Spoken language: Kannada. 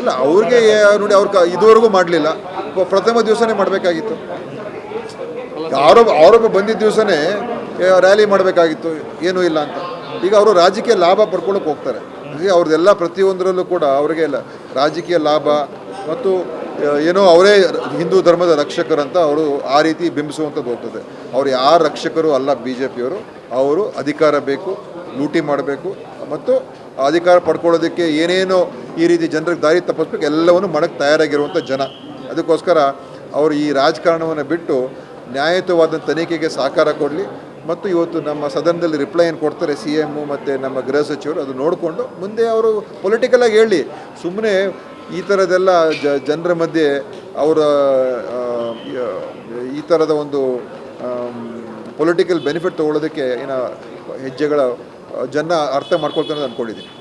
ಇಲ್ಲ, ಅವ್ರಿಗೆ ನೋಡಿ, ಅವ್ರ ಇದುವರೆಗೂ ಮಾಡಲಿಲ್ಲ. ಪ್ರಥಮ ದಿವಸನೇ ಮಾಡಬೇಕಾಗಿತ್ತು. ಆರೋಪ ಆರೋಪ ಬಂದಿದ್ದ ದಿವಸನೇ ರ್ಯಾಲಿ ಮಾಡಬೇಕಾಗಿತ್ತು, ಏನೂ ಇಲ್ಲ ಅಂತ. ಈಗ ಅವರು ರಾಜಕೀಯ ಲಾಭ ಪಡ್ಕೊಳ್ಳೋಕೆ ಹೋಗ್ತಾರೆ. ಅವ್ರದ್ದೆಲ್ಲ ಪ್ರತಿಯೊಂದರಲ್ಲೂ ಕೂಡ ಅವರಿಗೆ ಇಲ್ಲ. ರಾಜಕೀಯ ಲಾಭ ಮತ್ತು ಏನೋ ಅವರೇ ಹಿಂದೂ ಧರ್ಮದ ರಕ್ಷಕರಂತ ಅವರು ಆ ರೀತಿ ಬಿಂಬಿಸುವಂಥದ್ದು ಹೋಗ್ತದೆ. ಅವ್ರು ಯಾರು ರಕ್ಷಕರು ಅಲ್ಲ ಬಿ ಜೆ ಪಿಯವರು ಅವರು ಅಧಿಕಾರ ಬೇಕು, ಲೂಟಿ ಮಾಡಬೇಕು. ಮತ್ತು ಅಧಿಕಾರ ಪಡ್ಕೊಳ್ಳೋದಕ್ಕೆ ಏನೇನೋ ಈ ರೀತಿ ಜನರಿಗೆ ದಾರಿ ತಪ್ಪಿಸ್ಬೇಕು, ಎಲ್ಲವನ್ನು ಮಾಡೋಕ್ಕೆ ತಯಾರಾಗಿರುವಂಥ ಜನ. ಅದಕ್ಕೋಸ್ಕರ ಅವರು ಈ ರಾಜಕಾರಣವನ್ನು ಬಿಟ್ಟು ನ್ಯಾಯಯುತವಾದ ತನಿಖೆಗೆ ಸಹಕಾರ ಕೊಡಲಿ. ಮತ್ತು ಇವತ್ತು ನಮ್ಮ ಸದನದಲ್ಲಿ ರಿಪ್ಲೈ ಏನು ಕೊಡ್ತಾರೆ ಸಿ ಎಮ್ಮು ಮತ್ತು ನಮ್ಮ ಗೃಹ ಸಚಿವರು, ಅದು ನೋಡಿಕೊಂಡು ಮುಂದೆ ಅವರು ಪೊಲಿಟಿಕಲಾಗಿ ಹೇಳಿ. ಸುಮ್ಮನೆ ಈ ಥರದೆಲ್ಲ ಜನರ ಮಧ್ಯೆ ಅವರ ಈ ಥರದ ಒಂದು ಪೊಲಿಟಿಕಲ್ ಬೆನಿಫಿಟ್ ತೊಗೊಳ್ಳೋದಕ್ಕೆ ಏನೋ ಹೆಜ್ಜೆಗಳ ಜನ ಅರ್ಥ ಮಾಡ್ಕೊಳ್ತಾರೆ ಅಂದ್ಕೊಂಡಿದ್ದೀನಿ